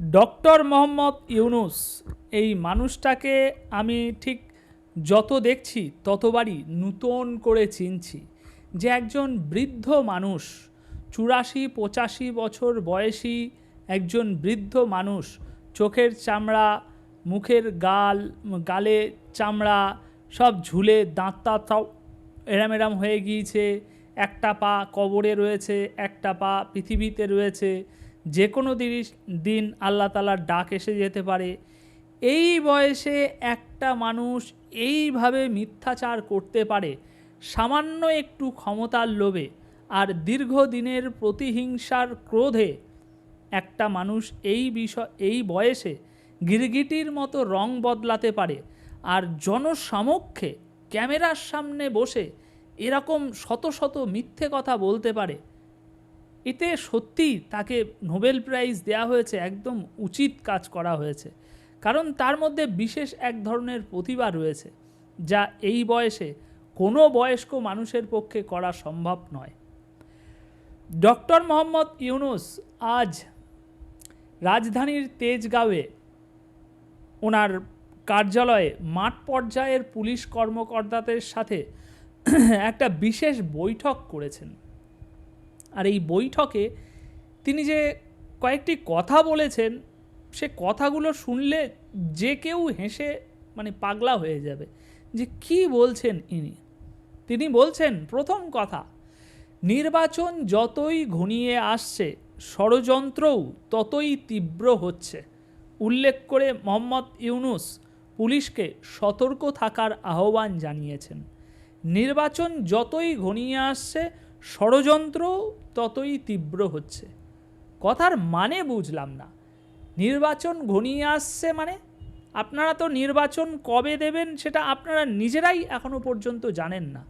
Doctor Mohammad Yunus, এই মানুষটাকে আমি ঠিক যত দেখছি ততবারই নূতন করে চিনছি যে একজন বৃদ্ধ মানুষ, চুরাশি পঁচাশি বছর বয়সী একজন বৃদ্ধ মানুষ, চোখের চামড়া, মুখের গাল, গালে চামড়া, সব ঝুলে দাঁত তাঁত এরাম এরাম হয়ে গিয়েছে, একটা পা কবরে রয়েছে, একটা পা পৃথিবীতে রয়েছে। যে কোনো দিন- আল্লাহ তালার ডাক এসে যেতে পারে। এই বয়সে একটা মানুষ এইভাবে মিথ্যাচার করতে পারে, সামান্য একটু ক্ষমতার লোভে আর দীর্ঘদিনের প্রতিহিংসার ক্রোধে। একটা মানুষ এই বিষয়, এই বয়সে গিরগিটির মতো রং বদলাতে পারে আর জনসমক্ষে ক্যামেরার সামনে বসে এরকম শত শত মিথ্যে কথা বলতে পারে। এতে সত্যিই তাকে নোবেল প্রাইজ দেওয়া হয়েছে, একদম উচিত কাজ করা হয়েছে। কারণ তার মধ্যে বিশেষ এক ধরনের প্রতিভা রয়েছে, যা এই বয়সে কোনো বয়স্ক মানুষের পক্ষে করা সম্ভব নয়। ডক্টর মোহাম্মদ ইউনুস আজ রাজধানীর তেজগাঁওয়ে ওনার কার্যালয়ে মাঠ পর্যায়ের পুলিশ কর্মকর্তাদের সাথে একটা বিশেষ বৈঠক করেছেন। আর এই বৈঠকে তিনি যে কয়েকটি কথা বলেছেন, সে কথাগুলো শুনলে যে কেউ হেসে মানে পাগলা হয়ে যাবে। যে কি বলছেন ইনি? তিনি বলছেন, প্রথম কথা, নির্বাচন যতই ঘনিয়ে আসছে, ষড়যন্ত্রও ততই তীব্র হচ্ছে। উল্লেখ করে মোহাম্মদ ইউনুস পুলিশকে সতর্ক থাকার আহ্বান জানিয়েছেন। নির্বাচন যতই ঘনিয়ে আসছে ষড়যন্ত্র ততই তীব্র হচ্ছে। কথার মানে বুঝলাম না। নির্বাচন ঘনিয়ে আসছে মানে? আপনারা তো নির্বাচন কবে দেবেন সেটা আপনারা নিজেরাই এখনও পর্যন্ত জানেন না।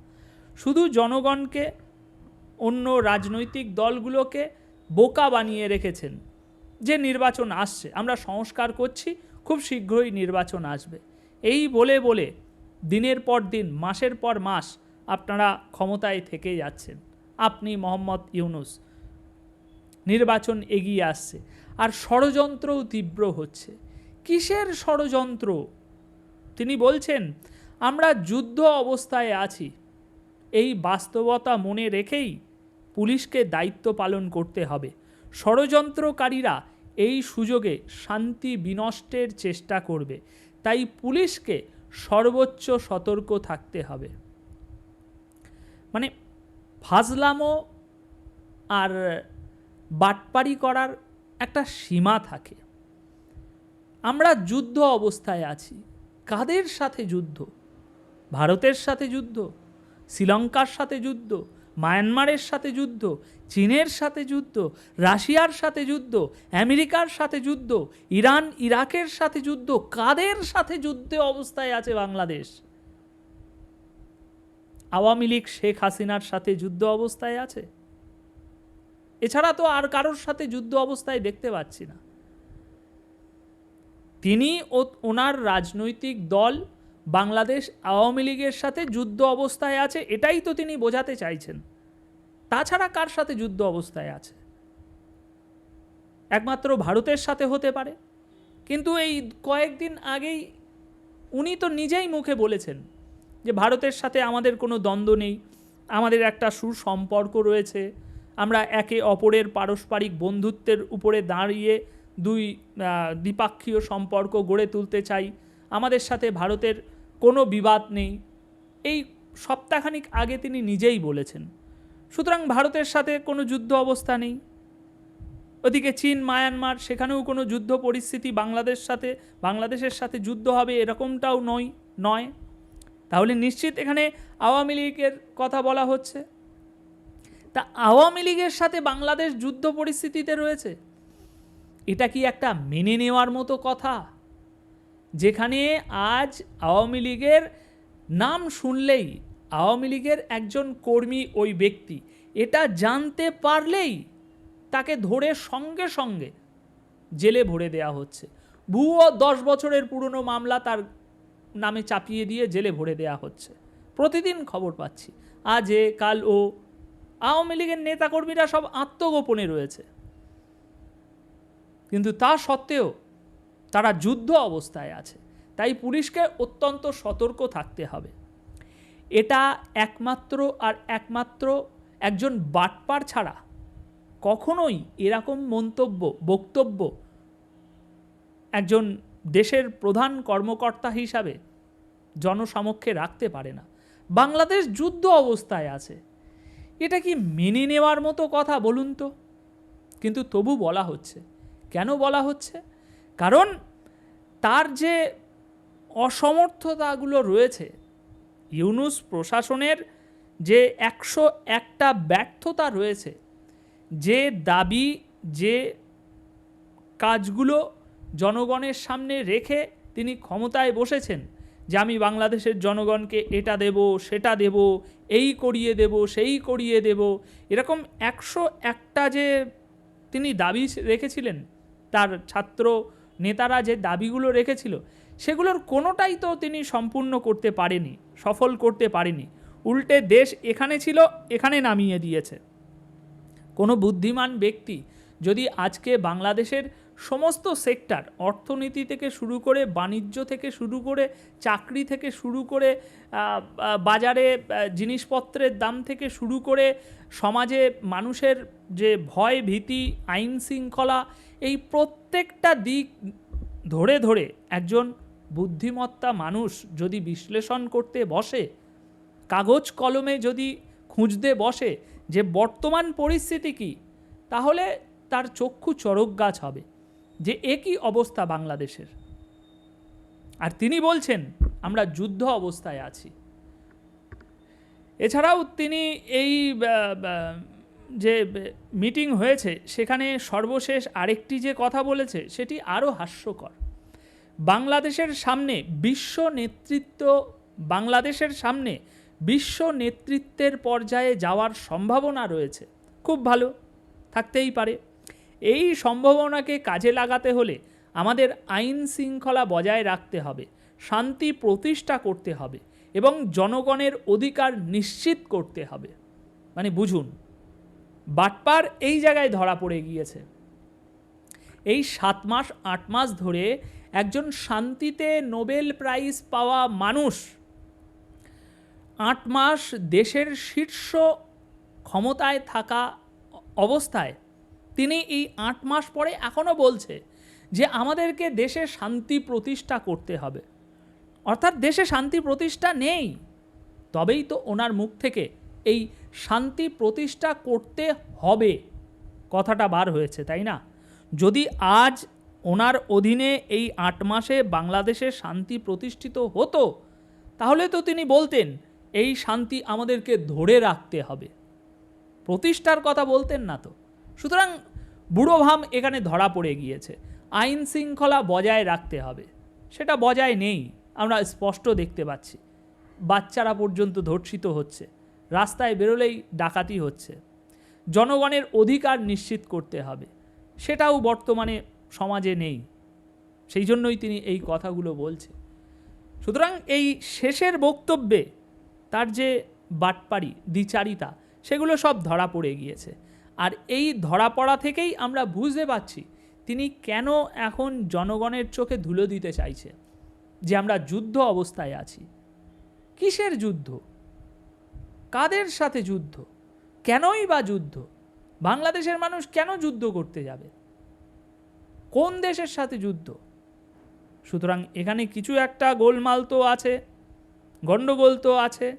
শুধু জনগণকে, অন্য রাজনৈতিক দলগুলোকে বোকা বানিয়ে রেখেছেন যে নির্বাচন আসছে। আমরা সংস্কার করছি, খুব শীঘ্রই নির্বাচন আসবে। এই বলে বলে দিনের পর দিন, মাসের পর মাস আপনারা ক্ষমতায় থেকে যাচ্ছেন। আপনি মোহাম্মদ ইউনুস। নির্বাচন এগিয়ে আসছে। আর ষড়যন্ত্রও তীব্র হচ্ছে। কিসের ষড়যন্ত্র? তিনি বলছেন, আমরা যুদ্ধ অবস্থায় আছি। এই বাস্তবতা মনে রেখেই পুলিশকে দায়িত্ব পালন করতে হবে। ষড়যন্ত্রকারীরা এই সুযোগে শান্তি বিনষ্টের চেষ্টা করবে। তাই পুলিশকে সর্বোচ্চ সতর্ক থাকতে হবে। মানে ফাজলামো আর বাটপারি করার একটা সীমা থাকে। আমরা যুদ্ধ অবস্থায় আছি। কাদের সাথে যুদ্ধ? ভারতের সাথে যুদ্ধ? শ্রীলঙ্কার সাথে যুদ্ধ? মায়ানমারের সাথে যুদ্ধ? চীনের সাথে যুদ্ধ? রাশিয়ার সাথে যুদ্ধ? আমেরিকার সাথে যুদ্ধ? ইরান ইরাকের সাথে যুদ্ধ? কাদের সাথে যুদ্ধে অবস্থায় আছে বাংলাদেশ? আওয়ামী লীগ শেখ হাসিনার সাথে যুদ্ধ অবস্থায় আছে? এছাড়া তো আর কারোর সাথে যুদ্ধ অবস্থায় দেখতে পাচ্ছি না। তিনি ও ওনার রাজনৈতিক দল বাংলাদেশ আওয়ামী লীগের সাথে যুদ্ধ অবস্থায় আছে, এটাই তো তিনি বোঝাতে চাইছেন। তাছাড়া কার সাথে যুদ্ধ অবস্থায় আছে? একমাত্র ভারতের সাথে হতে পারে। কিন্তু এই কয়েকদিন আগেই উনি তো নিজেই মুখে বলেছেন যে ভারতের সাথে আমাদের কোনো দ্বন্দ্ব নেই, আমাদের একটা সুসম্পর্ক রয়েছে, আমরা একে অপরের পারস্পরিক বন্ধুত্বের উপরে দাঁড়িয়ে দুই দ্বিপাক্ষীয় সম্পর্ক গড়ে তুলতে চাই, আমাদের সাথে ভারতের কোনো বিবাদ নেই। এই সপ্তাহখানিক আগে তিনি নিজেই বলেছেন, সুতরাং ভারতের সাথে কোনো যুদ্ধ অবস্থা নেই। ওদিকে চীন, মায়ানমার, সেখানেও কোনো যুদ্ধ পরিস্থিতি বাংলাদেশ সাথে, বাংলাদেশের সাথে যুদ্ধ হবে এরকমটাও নয় নয়। তাহলে নিশ্চিত এখানে আওয়ামী লীগের কথা বলা হচ্ছে। তা আওয়ামী লীগের সাথে বাংলাদেশ যুদ্ধ পরিস্থিতিতে রয়েছে, এটা কি একটা মেনে নেওয়ার মতো কথা? যেখানে আজ আওয়ামী লীগের নাম শুনলেই আওয়ামী লীগের একজন কর্মী ওই ব্যক্তি এটা জানতে পারলেই তাকে ধরে সঙ্গে সঙ্গে জেলে ভরে দেয়া হচ্ছে। ভুয়ো দশ বছরের পুরনো মামলা তার নামে চাপিয়ে দিয়ে জেলে ভরে দেয়া হচ্ছে। প্রতিদিন খবর পাচ্ছি। আজ এ কাল ও আওয়ামী লীগের নেতাকর্মীরা সব আত্মগোপনে রয়েছে। কিন্তু তা সত্ত্বেও তারা যুদ্ধ অবস্থায় আছে। তাই পুলিশকে অত্যন্ত সতর্ক থাকতে হবে। এটা একমাত্র আর একমাত্র একজন বাটপার ছাড়া কখনোই এরকম মন্তব্য, বক্তব্য একজন দেশের প্রধান কর্মকর্তা হিসাবে জনসমক্ষে রাখতে পারে না। বাংলাদেশ যুদ্ধ অবস্থায় আছে। এটা কি মেনে নেওয়ার মতো কথা বলুন তো? কিন্তু তবু বলা হচ্ছে। কেন বলা হচ্ছে? কারণ তার যে অসমর্থতাগুলো রয়েছে, ইউনুস প্রশাসনের যে একশো একটা ব্যর্থতা রয়েছে, যে দাবি, যে কাজগুলো জনগণের সামনে রেখে তিনি ক্ষমতায় বসেছেন যে আমি বাংলাদেশের জনগণকে এটা দেব, সেটা দেব, এই করিয়ে দেব, সেই করিয়ে দেব। এরকম একশো একটা যে তিনি দাবি রেখেছিলেন, তার ছাত্র নেতারা যে দাবিগুলো রেখেছিল, সেগুলোর কোনোটাই তো তিনি সম্পূর্ণ করতে পারেনি, সফল করতে পারেনি। উল্টে দেশ এখানে ছিল, এখানে নামিয়ে দিয়েছে। কোনো বুদ্ধিমান ব্যক্তি যদি আজকে বাংলাদেশের সমস্ত সেক্টর, অর্থনীতি থেকে শুরু করে বাণিজ্য থেকে শুরু করে চাকরি থেকে শুরু করে বাজারে জিনিসপত্রের দাম থেকে শুরু করে সমাজে মানুষের যে ভয়, ভীতি, আইন শৃঙ্খলা, এই প্রত্যেকটা দিক ধরে ধরে একজন বুদ্ধিমত্তা মানুষ যদি বিশ্লেষণ করতে বসে, কাগজ কলমে যদি খুঁজতে বসে যে বর্তমান পরিস্থিতি কি, তাহলে তার চক্ষু চরক গাছ হবে। যে একই অবস্থা বাংলাদেশের। আর তিনি বলছেন, আমরা যুদ্ধ অবস্থায় আছি। এছাড়াও তিনি এই যে মিটিং হয়েছে, সেখানে সর্বশেষ আরেকটি যে কথা বলেছে, সেটি আরও হাস্যকর। বাংলাদেশের সামনে বিশ্ব নেতৃত্ব, বাংলাদেশের সামনে বিশ্ব নেতৃত্বের পর্যায়ে যাওয়ার সম্ভাবনা রয়েছে। খুব ভালো, থাকতেই পারে। এই সম্ভাবনাকে কাজে লাগাতে হলে আমাদের আইন শৃঙ্খলা বজায় রাখতে হবে, শান্তি প্রতিষ্ঠা করতে হবে এবং জনগণের অধিকার নিশ্চিত করতে হবে। মানে বুঝুন, বাটপার এই জায়গায় ধরা পড়ে গিয়েছে। এই সাত মাস, আট মাস ধরে একজন শান্তিতে নোবেল প্রাইজ পাওয়া মানুষ আট মাস দেশের শীর্ষ ক্ষমতায় থাকা অবস্থায় তিনি এই আট মাস পরে এখনও বলছে যে আমাদেরকে দেশে শান্তি প্রতিষ্ঠা করতে হবে। অর্থাৎ দেশে শান্তি প্রতিষ্ঠা নেই। তবেই তো ওনার মুখ থেকে এই শান্তি প্রতিষ্ঠা করতে হবে কথাটা বার হয়েছে, তাই না? যদি আজ ওনার অধীনে এই আট মাসে বাংলাদেশে শান্তি প্রতিষ্ঠিত হতো, তাহলে তো তিনি বলতেন, এই শান্তি আমাদেরকে ধরে রাখতে হবে। প্রতিষ্ঠার কথা বলতেন না তো। সুতরাং বুড়ো ভাম এখানে ধরা পড়ে গিয়েছে। আইন শৃঙ্খলা বজায় রাখতে হবে। সেটা বজায় নেই, আমরা স্পষ্ট দেখতে পাচ্ছি। বাচ্চারা পর্যন্ত ধর্ষিত হচ্ছে, রাস্তায় বেরোলেই ডাকাতি হচ্ছে। জনগণের অধিকার নিশ্চিত করতে হবে, সেটাও বর্তমানে সমাজে নেই। সেই জন্যই তিনি এই কথাগুলো বলছে সুতরাং এই শেষের বক্তব্যে তার যে বাটপাড়ি, দ্বিচারিতা, সেগুলো সব ধরা পড়ে গিয়েছে। আর এই ধরা পড়া থেকেই আমরা বুঝতে পারছি তিনি কেন এখন জনগণের চোখে ধুলো দিতে চাইছে যে আমরা যুদ্ধ অবস্থায় আছি। কিসের যুদ্ধ? কাদের সাথে যুদ্ধ? কেনই বা যুদ্ধ? বাংলাদেশের মানুষ কেন যুদ্ধ করতে যাবে? কোন দেশের সাথে যুদ্ধ? সুতরাং এখানে কিছু একটা গোলমাল তো আছে, গণ্ডগোল তো আছে।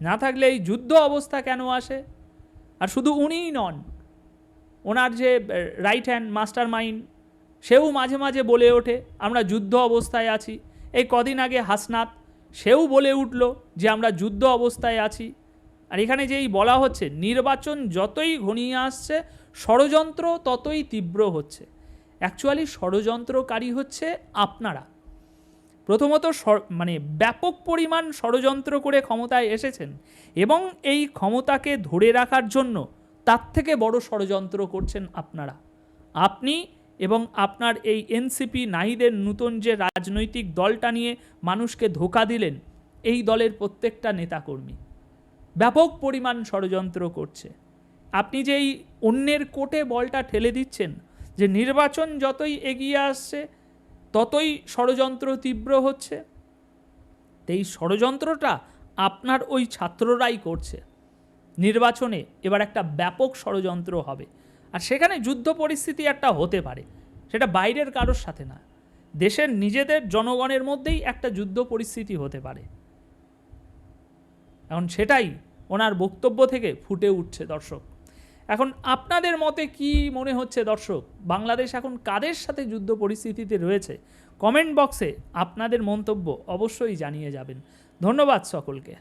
না থাকলে এই যুদ্ধ অবস্থা কেন আসে? আর শুধু উনিই নন, ওনার যে রাইট হ্যান্ড মাস্টার মাইন্ড সেও মাঝে মাঝে বলে ওঠে, আমরা যুদ্ধ অবস্থায় আছি। এই কদিন আগে হাসনাত, সেও বলে উঠল যে আমরা যুদ্ধ অবস্থায় আছি। আর এখানে যেই বলা হচ্ছে, নির্বাচন যতই ঘনিয়ে আসছে, ষড়যন্ত্র ততই তীব্র হচ্ছে। অ্যাকচুয়ালি ষড়যন্ত্রকারী হচ্ছে আপনারা। প্রথমত মানে ব্যাপক পরিমাণ ষড়যন্ত্র করে ক্ষমতায় এসেছেন এবং এই ক্ষমতাকে ধরে রাখার জন্য তার থেকে বড় ষড়যন্ত্র করছেন আপনারা। আপনি এবং আপনার এই এনসিপি নাহিদের নূতন যে রাজনৈতিক দলটা নিয়ে মানুষকে ধোকা দিলেন, এই দলের প্রত্যেকটা নেতাকর্মী। ব্যাপক পরিমাণ ষড়যন্ত্র করছে। আপনি যে এই অন্যের কোটে বলটা ঠেলে দিচ্ছেন যে নির্বাচন যতই এগিয়ে আসছে ততই ষড়যন্ত্র তীব্র হচ্ছে। এই ষড়যন্ত্রটা আপনার ওই ছাত্ররাই করছে। নির্বাচনে এবার একটা ব্যাপক ষড়যন্ত্র হবে। আর সেখানে যুদ্ধ পরিস্থিতি একটা হতে পারে। সেটা বাইরের কারোর সাথে না। দেশের নিজেদের জনগণের মধ্যেই একটা যুদ্ধ পরিস্থিতি হতে পারে। এখন সেটাই ওনার বক্তব্য থেকে ফুটে উঠছে দর্শক। এখন আপনাদের মতে কি মনে হচ্ছে দর্শক? বাংলাদেশ এখন কাদের সাথে যুদ্ধ পরিস্থিতিতে রয়েছে? কমেন্ট বক্সে আপনাদের মন্তব্য অবশ্যই জানিয়ে যাবেন। ধন্যবাদ সকলকে।